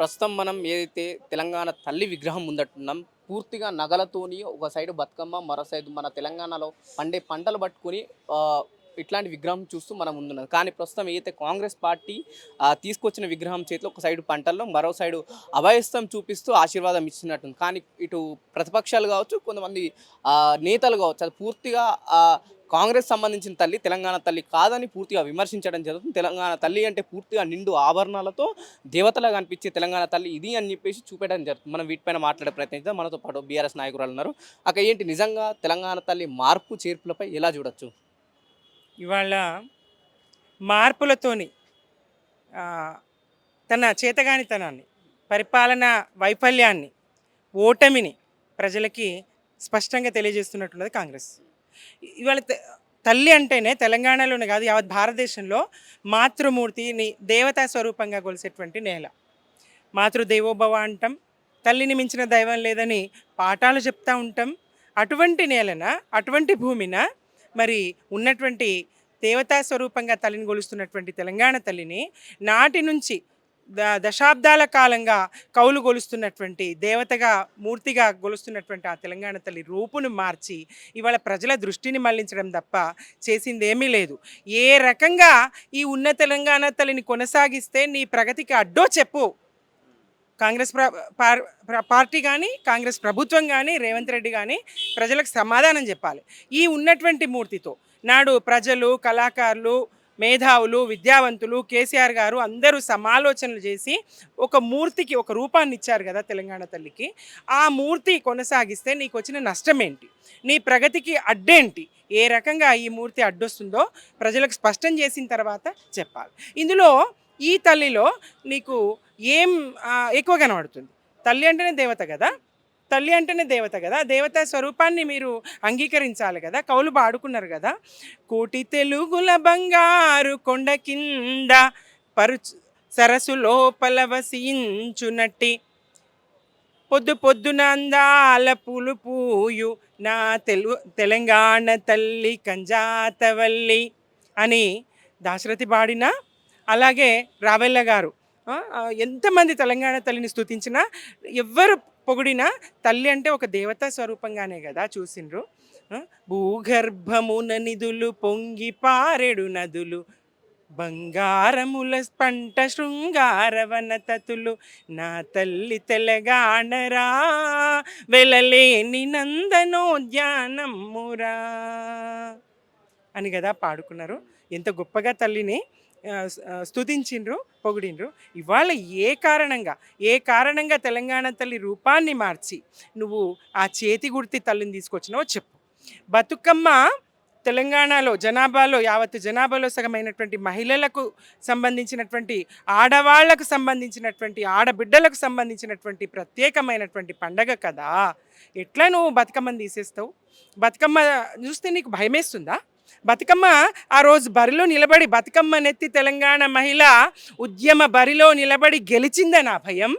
ప్రస్తుతం మనం ఏదైతే తెలంగాణ తల్లి విగ్రహం ముందట్టున్నాం పూర్తిగా నగలతోని ఒక సైడ్ బతుకమ్మ మరో సైడ్ మన తెలంగాణలో పండే పంటలు పట్టుకొని ఇట్లాంటి విగ్రహం చూస్తూ మనం ముందున్నది. కానీ ప్రస్తుతం ఏదైతే కాంగ్రెస్ పార్టీ తీసుకొచ్చిన విగ్రహం చేతిలో ఒక సైడ్ పంటల్లో మరో సైడు అభయస్థం చూపిస్తూ ఆశీర్వాదం ఇచ్చినట్టుంది కానీ ఇటు ప్రతిపక్షాలు కావచ్చు కొంతమంది నేతలు కావచ్చు అది పూర్తిగా కాంగ్రెస్ సంబంధించిన తల్లి తెలంగాణ తల్లి కాదని పూర్తిగా విమర్శించడం జరుగుతుంది. తెలంగాణ తల్లి అంటే పూర్తిగా నిండు ఆభరణాలతో దేవతలా కనిపించే తెలంగాణ తల్లి ఇది అని చెప్పేసి చూపెట్టడం జరుగుతుంది. మనం వీటిపైన మాట్లాడే ప్రయత్నిద్దాం మనతో పాటు బీఆర్ఎస్ నాయకురాలు ఉన్నారు. అక్కడ ఏంటి నిజంగా తెలంగాణ తల్లి మార్పు చేర్పులపై ఎలా చూడొచ్చు? ఇవాళ మార్పులతోని తన చేతగానితనాన్ని పరిపాలన వైఫల్యాన్ని ఓటమిని ప్రజలకి స్పష్టంగా తెలియజేస్తున్నట్టున్నది కాంగ్రెస్. ఇవాళ తల్లి అంటేనే తెలంగాణలోనే కాదు యావత్ భారతదేశంలో మాతృమూర్తిని దేవతా స్వరూపంగా కొలిసేటువంటి నేల. మాతృదేవోభవ అంటాం తల్లిని మించిన దైవం లేదని పాఠాలు చెప్తా ఉంటాం. అటువంటి నేలన అటువంటి భూమిన మరి ఉన్నటువంటి దేవతా స్వరూపంగా తల్లిని గొలుస్తున్నటువంటి తెలంగాణ తల్లిని నాటి నుంచి దశాబ్దాల కాలంగా కౌలు గొలుస్తున్నటువంటి దేవతగా మూర్తిగా గొలుస్తున్నటువంటి ఆ తెలంగాణ తల్లి రూపును మార్చి ఇవాళ ప్రజల దృష్టిని మళ్ళించడం తప్ప చేసింది ఏమీ లేదు. ఏ రకంగా ఈ ఉన్న తెలంగాణ తల్లిని కొనసాగిస్తే నీ ప్రగతికి అడ్డో చెప్పు. కాంగ్రెస్ పార్- పార్టీ కానీ కాంగ్రెస్ ప్రభుత్వం కానీ రేవంత్ రెడ్డి కానీ ప్రజలకు సమాధానం చెప్పాలి. ఈ ఉన్నటువంటి మూర్తితో నాడు ప్రజలు కళాకారులు మేధావులు విద్యావంతులు కేసీఆర్ గారు అందరూ సమాలోచనలు చేసి ఒక మూర్తికి ఒక రూపాన్ని ఇచ్చారు కదా తెలంగాణ తల్లికి. ఆ మూర్తి కొనసాగిస్తే నీకు వచ్చిన నష్టం ఏంటి నీ ప్రగతికి అడ్డేంటి? ఏ రకంగా ఈ మూర్తి అడ్డొస్తుందో ప్రజలకు స్పష్టం చేసిన తర్వాత చెప్పాలి. ఇందులో ఈ తల్లిలో నీకు ఏం ఎక్కువ కనబడుతుంది? తల్లి అంటేనే దేవత కదా? తల్లి అంటేనే దేవత కదా? దేవతా స్వరూపాన్ని మీరు అంగీకరించాలి కదా? కౌలు పాడుకున్నారు కదా? కోటి తెలుగుల బంగారు కొండ కింద పరుచు సరస్సు లోపల వసించునట్టి పొద్దు పొద్దున అందాల పూలు పూయు నా తెలు తెలంగాణ తల్లి కంజాతవల్లి అని దాశరథి పాడిన అలాగే రావెల్ల గారు ఎంతమంది తెలంగాణ తల్లిని స్తుతించినా ఎవ్వరు పొగిడినా తల్లి అంటే ఒక దేవతా స్వరూపంగానే కదా చూసిండ్రు. భూగర్భమున నిధులు పొంగి పారెడు నదులు బంగారముల పంట శృంగారవన తతులు నా తల్లి తెలంగాణరా వెలలేని నందనోద్యానమ్మురా అని కదా పాడుకున్నారు. ఎంత గొప్పగా తల్లిని ఆ, స్తుతించిండ్రు పొగిడిండ్రు. ఇవాళ ఏ కారణంగా ఏ కారణంగా తెలంగాణ తల్లి రూపాన్ని మార్చి నువ్వు ఆ చేతి గుర్తి తల్లిని తీసుకొచ్చినావో చెప్పు. బతుకమ్మ తెలంగాణలో జనాభాలో యావత్ జనాభాలో సగమైనటువంటి మహిళలకు సంబంధించినటువంటి ఆడవాళ్ళకు సంబంధించినటువంటి ఆడబిడ్డలకు సంబంధించినటువంటి ప్రత్యేకమైనటువంటి పండగ కదా. ఎట్లా నువ్వు బతుకమ్మని తీసేస్తావు? బతుకమ్మ చూస్తే నీకు భయమేస్తుందా? బతుకమ్మ ఆ రోజు బరిలో నిలబడి బతుకమ్మ నెత్తి తెలంగాణ మహిళ ఉద్యమ బరిలో నిలబడి గెలిచిందని నా భయం?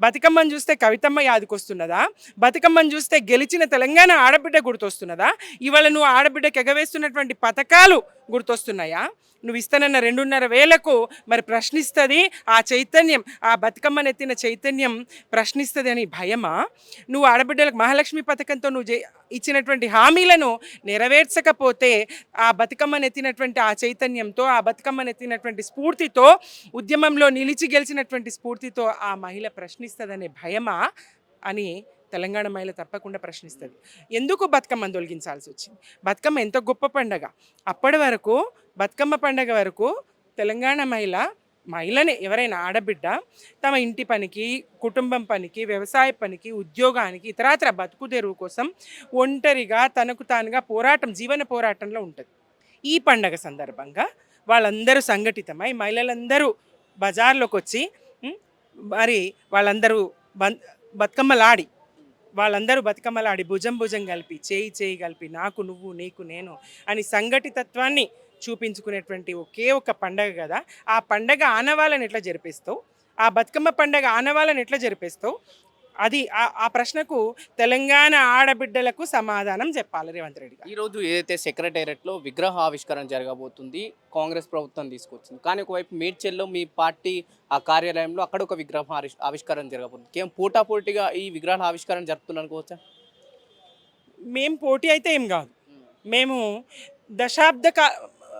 బతుకమ్మను చూస్తే కవితమ్మ యాదికొస్తున్నదా? బతుకమ్మను చూస్తే గెలిచిన తెలంగాణ ఆడబిడ్డ గుర్తొస్తున్నదా? ఇవాళ నువ్వు ఆడబిడ్డకు ఎగవేస్తున్నటువంటి పథకాలు గుర్తొస్తున్నాయా? నువ్వు ఇస్తానన్న రెండున్నర వేలకు మరి ప్రశ్నిస్తుంది ఆ చైతన్యం ఆ బతుకమ్మనెత్తిన చైతన్యం ప్రశ్నిస్తుంది అని భయమా? నువ్వు ఆడబిడ్డలకు మహాలక్ష్మి పథకంతో నువ్వు ఇచ్చినటువంటి హామీలను నెరవేర్చకపోతే ఆ బతుకమ్మను ఎత్తినటువంటి ఆ చైతన్యంతో ఆ బతుకమ్మను ఎత్తినటువంటి స్ఫూర్తితో ఉద్యమంలో నిలిచి గెలిచినటువంటి స్ఫూర్తితో ఆ మహిళ ప్రశ్నిస్తుందనే భయమా? అని తెలంగాణ మహిళ తప్పకుండా ప్రశ్నిస్తుంది. ఎందుకు బతుకమ్మను తొలగించాల్సి వచ్చింది బతుకమ్మ ఎంత గొప్ప పండగ. అప్పటి వరకు బతుకమ్మ పండగ వరకు తెలంగాణ మహిళ మహిళనే ఎవరైనా ఆడబిడ్డ తమ ఇంటి పనికి కుటుంబం పనికి వ్యవసాయ పనికి ఉద్యోగానికి ఇతరాతర బతుకు తెరువు కోసం ఒంటరిగా తనకు తానుగా పోరాటం జీవన పోరాటంలో ఉంటుంది. ఈ పండగ సందర్భంగా వాళ్ళందరూ సంఘటితమై మహిళలందరూ బజార్లోకి వచ్చి మరి వాళ్ళందరూ బం బతుకమ్మలాడి వాళ్ళందరూ బతుకమ్మలాడి భుజం భుజం కలిపి చేయి చేయి కలిపి నాకు నువ్వు నీకు నేను అని సంఘటితత్వాన్ని చూపించుకునేటువంటి ఒకే ఒక పండగ కదా. ఆ పండగ ఆనవాళ్ళని ఎట్లా జరిపిస్తావు? ఆ బతుకమ్మ పండగ ఆనవాళ్ళని ఎట్లా జరిపిస్తావు? అది ఆ- ఆ ప్రశ్నకు తెలంగాణ ఆడబిడ్డలకు సమాధానం చెప్పాలి రేవంత్ రెడ్డి గారు. ఈ రోజు ఏదైతే సెక్రటేరియట్లో విగ్రహ ఆవిష్కరణ జరగబోతుంది కాంగ్రెస్ ప్రభుత్వం తీసుకొచ్చింది. కానీ ఒకవైపు మేడ్చల్లో మీ పార్టీ ఆ కార్యాలయంలో అక్కడ ఒక విగ్రహం ఆవిష్- ఆవిష్కరణ జరగబోతుంది. కేవలం పోటాపోటీగా ఈ విగ్రహాల ఆవిష్కరణ జరుపుతున్నారు మేము పోటీ అయితే ఏం కాదు. మేము దశాబ్ద కా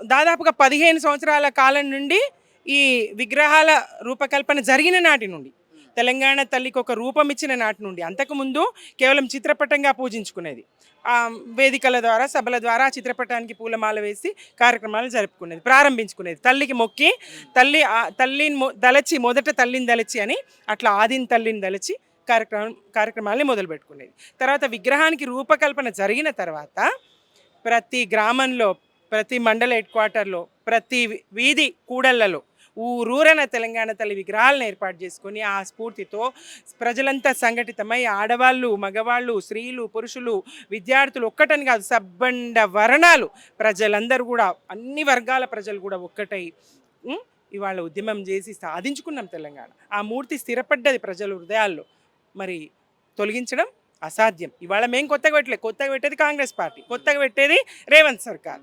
దాదాపుగా పదిహేను సంవత్సరాల కాలం నుండి ఈ విగ్రహాల రూపకల్పన జరిగిన నాటి నుండి తెలంగాణ తల్లికి ఒక రూపం ఇచ్చిన నాటి నుండి అంతకుముందు కేవలం చిత్రపటంగా పూజించుకునేది. ఆ వేదికల ద్వారా సభల ద్వారా ఆ చిత్రపటానికి పూలమాల వేసి కార్యక్రమాలు జరుపుకునేది ప్రారంభించుకునేది. తల్లికి మొక్కి తల్లి తల్లిని దలచి మొదట తల్లిని దలచి అని అట్లా ఆదిని తల్లిని దలచి కార్యక్రమం కార్యక్రమాల్ని మొదలుపెట్టుకునేది. తర్వాత విగ్రహానికి రూపకల్పన జరిగిన తర్వాత ప్రతి గ్రామంలో ప్రతి మండల హెడ్ క్వార్టర్లో ప్రతి వీధి కూడళ్ళలో ఊరూరన తెలంగాణ తల్లి విగ్రహాలను ఏర్పాటు చేసుకొని ఆ స్ఫూర్తితో ప్రజలంతా సంఘటితమై ఆడవాళ్ళు మగవాళ్ళు స్త్రీలు పురుషులు విద్యార్థులు ఒక్కటని కాదు సబ్బండ వర్ణాలు ప్రజలందరూ కూడా అన్ని వర్గాల ప్రజలు కూడా ఒక్కటై ఇవాళ ఉద్యమం చేసి సాధించుకున్నాం తెలంగాణ. ఆ మూర్తి స్థిరపడ్డది ప్రజల హృదయాల్లో. మరి తొలగించడం అసాధ్యం. ఇవాళ మేము కొత్తగా పెట్టలేదు కొత్తగా పెట్టేది కాంగ్రెస్ పార్టీ కొత్తగా పెట్టేది రేవంత్ సర్కార్.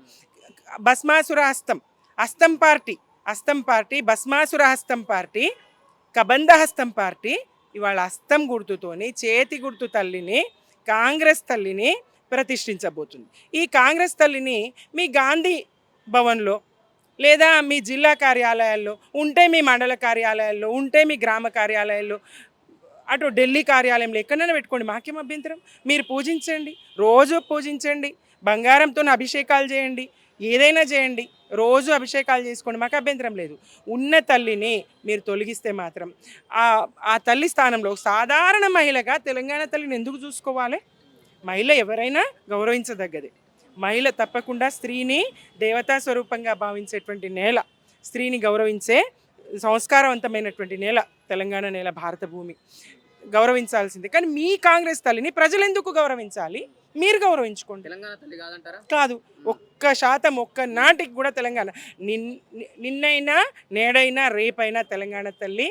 భస్మాసుర హస్తం హస్తం పార్టీ. హస్తం పార్టీ భస్మాసుర హస్తం పార్టీ కబంధ హస్తం పార్టీ ఇవాళ హస్తం గుర్తుతోని చేతి గుర్తు తల్లిని కాంగ్రెస్ తల్లిని ప్రతిష్ఠించబోతుంది. ఈ కాంగ్రెస్ తల్లిని మీ గాంధీ భవన్లో లేదా మీ జిల్లా కార్యాలయాల్లో ఉంటే మీ మండల కార్యాలయాల్లో ఉంటే మీ గ్రామ కార్యాలయాల్లో అటు ఢిల్లీ కార్యాలయంలో ఎక్కడైనా పెట్టుకోండి. మాకేం అభ్యంతరం? మీరు పూజించండి. రోజు పూజించండి. బంగారంతో అభిషేకాలు చేయండి. ఏదైనా చేయండి. రోజు అభిషేకాలు చేసుకోండి. మాకు అభ్యంతరం లేదు. ఉన్న తల్లిని మీరు తొలగిస్తే మాత్రం. ఆ ఆ తల్లి స్థానంలో సాధారణ మహిళగా తెలంగాణ తల్లిని ఎందుకు చూసుకోవాలి? మహిళ ఎవరైనా గౌరవించదగ్గది. మహిళ తప్పకుండా స్త్రీని దేవతా స్వరూపంగా భావించేటువంటి నేల స్త్రీని గౌరవించే సంస్కారవంతమైనటువంటి నేల తెలంగాణ నేల భారత భూమి. గౌరవించాల్సిందే. కానీ మీ కాంగ్రెస్ తల్లిని ప్రజలు ఎందుకు గౌరవించాలి? మీరు గౌరవించుకోండి. తెలంగాణ తల్లి కాదంటారా? కాదు ఒక్క శాతం ఒక్క నాటికి కూడా తెలంగాణ. నిన్నైనా నేడైనా రేపైనా తెలంగాణ తల్లి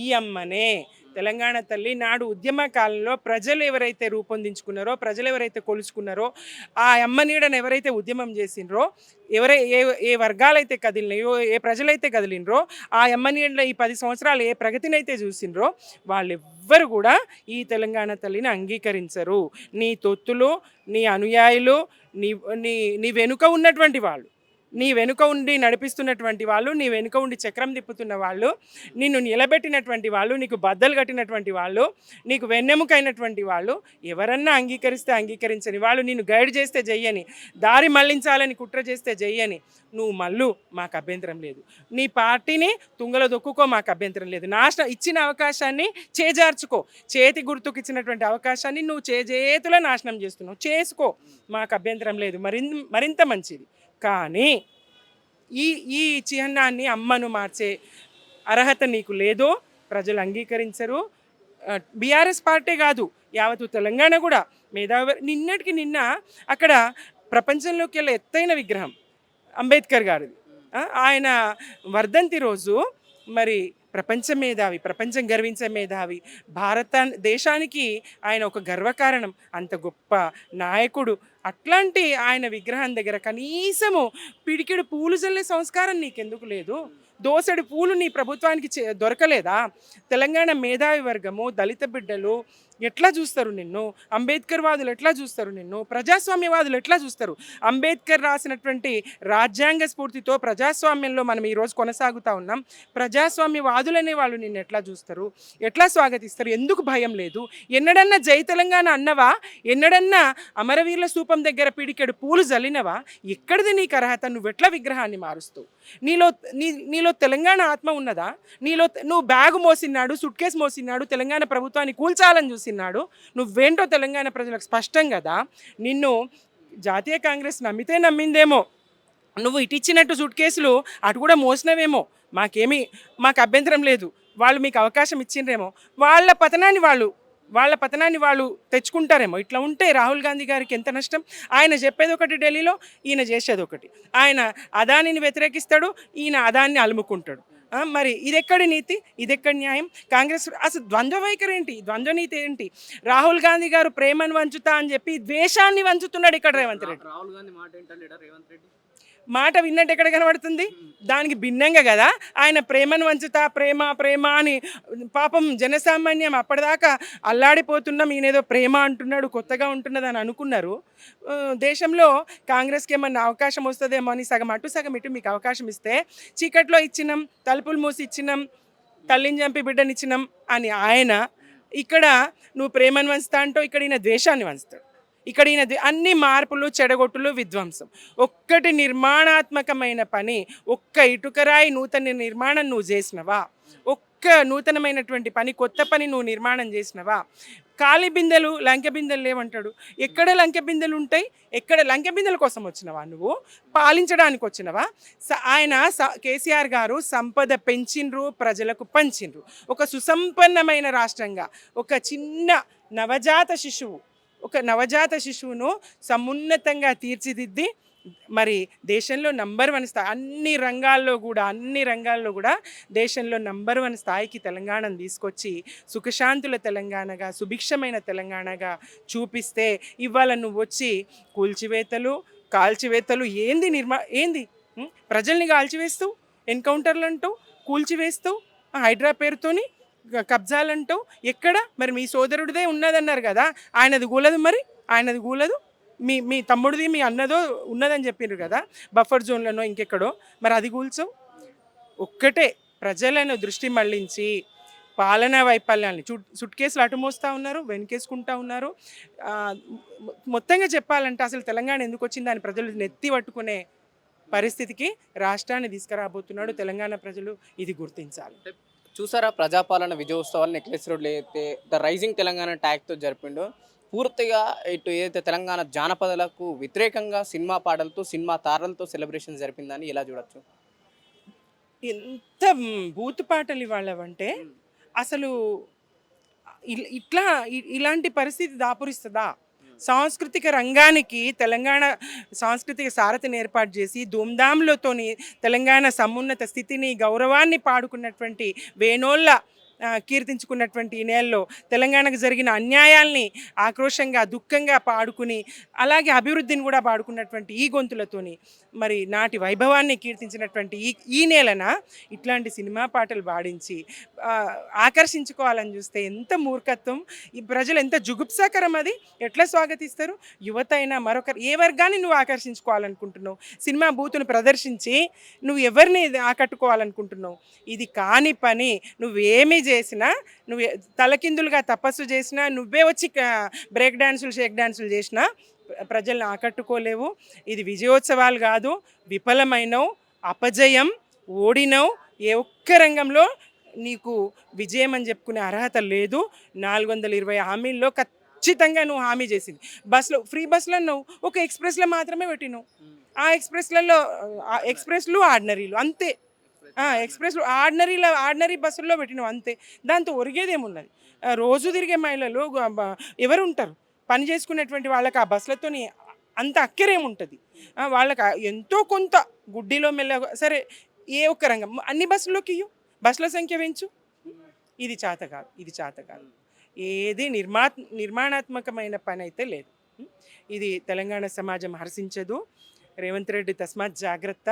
ఈ అమ్మనే. తెలంగాణ తల్లి నాడు ఉద్యమ కాలంలో ప్రజలు ఎవరైతే రూపొందించుకున్నారో ప్రజలు ఎవరైతే కొలుచుకున్నారో ఆ అమ్మ నీడను ఎవరైతే ఉద్యమం చేసిండ్రో ఎవరై ఏ ఏ వర్గాలైతే కదిలినాయో ఏ ప్రజలైతే కదిలినరో ఆ అమ్మ నీడలో ఈ పది సంవత్సరాలు ఏ ప్రగతినైతే చూసిండ్రో వాళ్ళెవ్వరు కూడా ఈ తెలంగాణ తల్లిని అంగీకరించరు. నీ తొత్తులు నీ అనుయాయులు నీ నీ నీ వెనుక ఉన్నటువంటి వాళ్ళు. నీ వెనుక ఉండి నడిపిస్తున్నటువంటి వాళ్ళు నీ వెనుక ఉండి చక్రం తిప్పుతున్న వాళ్ళు నిన్ను నిలబెట్టినటువంటి వాళ్ళు నీకు బద్దలు కట్టినటువంటి వాళ్ళు నీకు వెన్నెముకైనటువంటి వాళ్ళు ఎవరన్నా అంగీకరిస్తే అంగీకరించని వాళ్ళు నిన్ను గైడ్ చేస్తే చెయ్యని దారి మళ్ళించాలని కుట్ర చేస్తే చెయ్యని నువ్వు మళ్ళు మాకు అభ్యంతరం లేదు. నీ పార్టీని తుంగలో దొక్కుకో మాకు అభ్యంతరం లేదు. నాశనం ఇచ్చిన అవకాశాన్ని చేజార్చుకో. చేతి గుర్తుకు ఇచ్చినటువంటి అవకాశాన్ని నువ్వు చేతుల నాశనం చేస్తున్నావు. చేసుకో మాకు అభ్యంతరం లేదు. మరిన్ మరింత మంచిది. కానీ ఈ ఈ చిహ్నాన్ని అమ్మను మార్చే అర్హత నీకు లేదో ప్రజలు అంగీకరించరు. బీఆర్ఎస్ పార్టీ కాదు యావత్తు తెలంగాణ కూడా. మేధావి నిన్నటికి నిన్న అక్కడ ప్రపంచంలోకి వెళ్ళే ఎత్తైన విగ్రహం అంబేద్కర్ గారిది. ఆయన వర్ధంతి రోజు మరి ప్రపంచ మేధావి ప్రపంచం గర్వించే మేధావి భారత దేశానికి ఆయన ఒక గర్వకారణం. అంత గొప్ప నాయకుడు అట్లాంటి ఆయన విగ్రహం దగ్గర కనీసము పిడికిడు పూలు చల్లే సంస్కారం నీకెందుకు లేదు? దోసడి పూలు నీ ప్రభుత్వానికి చే- దొరకలేదా? తెలంగాణ మేధావి వర్గము దళిత బిడ్డలు ఎట్లా చూస్తారు నిన్ను? అంబేద్కర్ వాదులు ఎట్లా చూస్తారు నిన్ను? ప్రజాస్వామ్యవాదులు ఎట్లా చూస్తారు? అంబేద్కర్ రాసినటువంటి రాజ్యాంగ స్ఫూర్తితో ప్రజాస్వామ్యంలో మనం ఈరోజు కొనసాగుతా ఉన్నాం. ప్రజాస్వామ్యవాదులు అనే వాళ్ళు నిన్ను ఎట్లా చూస్తారు? ఎట్లా స్వాగతిస్తారు? ఎందుకు భయం లేదు? ఎన్నడన్నా జై తెలంగాణ అన్నవా? ఎన్నడన్నా అమరవీరుల స్థూపం దగ్గర పిడికెడు పూలు జల్లినవా? ఎక్కడిది నీకు అర్హత? నువ్వు ఎట్లా విగ్రహాన్ని మారుస్తావు నీలో నీ నీలో తెలంగాణ ఆత్మ ఉన్నదా? నీలో నువ్వు బ్యాగు మోసినాడు సుట్కేస్ మోసినాడు తెలంగాణ ప్రభుత్వాన్ని కూల్చాలని చూసినాడు. నువ్వేంటో తెలంగాణ ప్రజలకు స్పష్టం కదా నిన్ను జాతీయ కాంగ్రెస్ నమ్మితే నమ్మిందేమో. నువ్వు ఇటు ఇచ్చినట్టు కేసులు అటు కూడా మోసినవేమో. మాకేమీ మాకు అభ్యంతరం లేదు. వాళ్ళు మీకు అవకాశం ఇచ్చిండ్రేమో. వాళ్ళ పతనాన్ని వాళ్ళు వాళ్ళ పతనాన్ని వాళ్ళు తెచ్చుకుంటారేమో. ఇట్లా ఉంటే రాహుల్ గాంధీ గారికి ఎంత నష్టం? ఆయన చెప్పేది ఒకటి ఢిల్లీలో ఈయన చేసేది ఒకటి. ఆయన అదానిని వ్యతిరేకిస్తాడు ఈయన అదాన్ని అలుముకుంటాడు. మరి ఇదెక్కడి నీతి? ఇదెక్కడి న్యాయం? కాంగ్రెస్ అసలు ద్వంద్వ వైఖరి ఏంటి? ద్వంద్వ నీతి ఏంటి రాహుల్ గాంధీ గారు ప్రేమను వంచుతా అని చెప్పి ద్వేషాన్ని వంచుతున్నాడు ఇక్కడ రేవంత్ రెడ్డి. రాహుల్ గాంధీ మాట రేవంత్ రెడ్డి? మాట విన్నట్టు ఎక్కడ కనబడుతుంది? దానికి భిన్నంగా కదా? ఆయన ప్రేమను వంచుతా ప్రేమ ప్రేమ అని పాపం జనసామాన్యం అప్పటిదాకా అల్లాడిపోతున్నాం ఈయనేదో ప్రేమ అంటున్నాడు కొత్తగా ఉంటున్నది అని అనుకున్నారు. దేశంలో కాంగ్రెస్కి ఏమన్నా అవకాశం వస్తుందేమో అని సగం అటు సగం ఇటు మీకు అవకాశం ఇస్తే చీకట్లో ఇచ్చినాం తలుపులు మూసి ఇచ్చినాం తల్లిని చంపి బిడ్డనిచ్చినాం అని ఆయన ఇక్కడ నువ్వు ప్రేమను వంచుతా అంటో ఇక్కడ ఈయన ద్వేషాన్ని వంచుతాడు. ఇక్కడ ఈయన అన్ని మార్పులు చెడగొట్టులు విధ్వంసం. ఒక్కటి నిర్మాణాత్మకమైన పని ఒక్క ఇటుకరాయి నూతన నిర్మాణం నువ్వు చేసినవా? ఒక్క నూతనమైనటువంటి పని కొత్త పని నువ్వు నిర్మాణం చేసినవా? కాలి బిందెలు లంకె బిందెలు లేవంటాడు. ఎక్కడ లంకె బిందెలు ఉంటాయి? ఎక్కడ లంకె బిందెల కోసం వచ్చినవా నువ్వు? పాలించడానికి వచ్చినవా? స- ఆయన స- కేసీఆర్ గారు సంపద పెంచిండ్రు ప్రజలకు పంచిండ్రు ఒక సుసంపన్నమైన రాష్ట్రంగా ఒక చిన్న నవజాత శిశువు ఒక నవజాత శిశువును సమున్నతంగా తీర్చిదిద్ది మరి దేశంలో నంబర్ వన్ స్థాయి అన్ని రంగాల్లో కూడా అన్ని రంగాల్లో కూడా దేశంలో నంబర్ వన్ స్థాయికి తెలంగాణను తీసుకొచ్చి సుఖశాంతుల తెలంగాణగా సుభిక్షమైన తెలంగాణగా చూపిస్తే ఇవాళ నువ్వు వచ్చి కూల్చివేతలు కాల్చివేతలు ఏంది నిర్మా ఏంది? ప్రజల్ని కాల్చివేస్తూ ఎన్కౌంటర్లు అంటూ కూల్చివేస్తూ హైడ్రా పేరుతోని కబ్జాలంటావు కబ్జాలంటూ ఎక్కడ? మరి మీ సోదరుడిదే ఉన్నదన్నారు కదా ఆయనది కూలదు మరి? ఆయనది కూలదు? మీ మీ తమ్ముడిది మీ అన్నదో ఉన్నదని చెప్పిండ్రు కదా బఫర్ జోన్లోనో ఇంకెక్కడో మరి అది కూల్చవు ఒక్కటే ప్రజలను దృష్టి మళ్ళించి పాలనా వైఫల్యాన్ని చుట్ సుట్కేసులు అటు మోస్తూ ఉన్నారు వెనుకేసుకుంటా ఉన్నారు. మొత్తంగా చెప్పాలంటే అసలు తెలంగాణ ఎందుకు వచ్చింది? అని ప్రజలు నెత్తి పట్టుకునే పరిస్థితికి రాష్ట్రాన్ని తీసుకురాబోతున్నాడు తెలంగాణ ప్రజలు. ఇది గుర్తించాలి. చూసారా ప్రజాపాలన విజయోత్సవాలు? నెక్లెస్ రోడ్లో అయితే ద రైజింగ్ తెలంగాణ ట్యాగ్తో జరిపిండు పూర్తిగా ఇటు ఏదైతే తెలంగాణ జానపదాలకు వ్యతిరేకంగా సినిమా పాటలతో సినిమా తారలతో సెలబ్రేషన్ జరిపిందని ఎలా చూడొచ్చు? ఎంత బూతు పాటలు ఇవాళవంటే అసలు ఇట్లా ఇలాంటి పరిస్థితి దాపురిస్తుందా? సాంస్కృతిక రంగానికి తెలంగాణ సాంస్కృతిక సారథిని ఏర్పాటు చేసి ధూమ్ధాంలతోని తెలంగాణ సమున్నత స్థితిని గౌరవాన్ని పాడుకున్నటువంటి వేణోళ్ళ కీర్తించుకున్నటువంటి ఈ నేలలో తెలంగాణకు జరిగిన అన్యాయాల్ని ఆక్రోషంగా దుఃఖంగా పాడుకుని అలాగే అభివృద్ధిని కూడా పాడుకున్నటువంటి ఈ గొంతులతోని మరి నాటి వైభవాన్ని కీర్తించినటువంటి ఈ ఈ నేలన ఇట్లాంటి సినిమా పాటలు పాడించి ఆకర్షించుకోవాలని చూస్తే ఎంత మూర్ఖత్వం. ఈ ప్రజలు ఎంత జుగుప్సాకరం అది? ఎట్లా స్వాగతిస్తారు? యువత అయినా మరొకరు ఏ వర్గాన్ని నువ్వు ఆకర్షించుకోవాలనుకుంటున్నావు? సినిమా బూతును ప్రదర్శించి నువ్వు ఎవరిని ఆకట్టుకోవాలనుకుంటున్నావు? ఇది కాని పని నువ్వేమీ చేసినా నువ్వు తలకిందులుగా తపస్సు చేసినా నువ్వే వచ్చి బ్రేక్ డాన్సులు షేక్ డాన్సులు చేసినా ప్రజల్ని ఆకట్టుకోలేవు. ఇది విజయోత్సవాలు కాదు విఫలమైనవు అపజయం ఓడినవు. ఏ ఒక్క రంగంలో నీకు విజయం అని చెప్పుకునే అర్హత లేదు. నాలుగు వందల ఇరవై హామీల్లో ఖచ్చితంగా నువ్వు హామీ చేసింది. బస్సులో ఫ్రీ బస్సులో నువ్వు ఒక ఎక్స్ప్రెస్లో మాత్రమే పెట్టినావు. ఆ ఎక్స్ప్రెస్లలో ఆ ఎక్స్ప్రెస్లు ఆర్డినరీలు అంతే. ఎక్స్ప్రెస్లో ఆర్డినరీలో ఆర్డినరీ బస్సుల్లో పెట్టినాం అంతే. దాంతో ఒరిగేదేమున్నది రోజు తిరిగే మహిళలు ఎవరు ఉంటారు పని చేసుకునేటువంటి వాళ్ళకి ఆ బస్సులతోని అంత అక్కరేముంటుంది. వాళ్ళకి ఎంతో కొంత గుడ్డిలో మెల్ల సరే ఏ ఒక్క రంగం అన్ని బస్సుల్లోకి ఇయ్యు. బస్సుల సంఖ్య పెంచు. ఇది చేత కాదు ఇది చేత కాదు. ఏది నిర్మా నిర్మాణాత్మకమైన పని అయితే లేదు ఇది తెలంగాణ సమాజం హర్షించదు. రేవంత్ రెడ్డి తస్మాత్ జాగ్రత్త.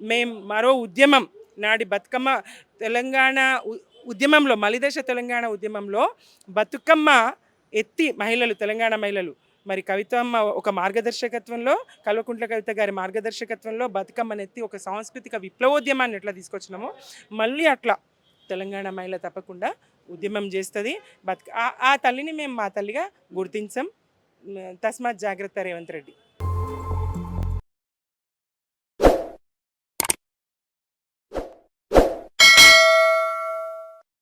మేం మరో ఉద్యమం నాడి బతుకమ్మ తెలంగాణ ఉద్యమంలో మలిదశ తెలంగాణ ఉద్యమంలో బతుకమ్మ ఎత్తి మహిళలు తెలంగాణ మహిళలు. మరి కవితమ్మ ఒక మార్గదర్శకత్వంలో కల్వకుంట్ల కవిత గారి మార్గదర్శకత్వంలో బతుకమ్మని ఎత్తి ఒక సాంస్కృతిక విప్లవోద్యమాన్ని ఎట్లా తీసుకొచ్చినామో. మళ్ళీ అట్లా తెలంగాణ మహిళ తప్పకుండా ఉద్యమం చేస్తుంది. బతుక ఆ- ఆ తల్లిని మేము మా తల్లిగా గుర్తించాం. తస్మాత్ జాగ్రత్త రేవంత్ రెడ్డి.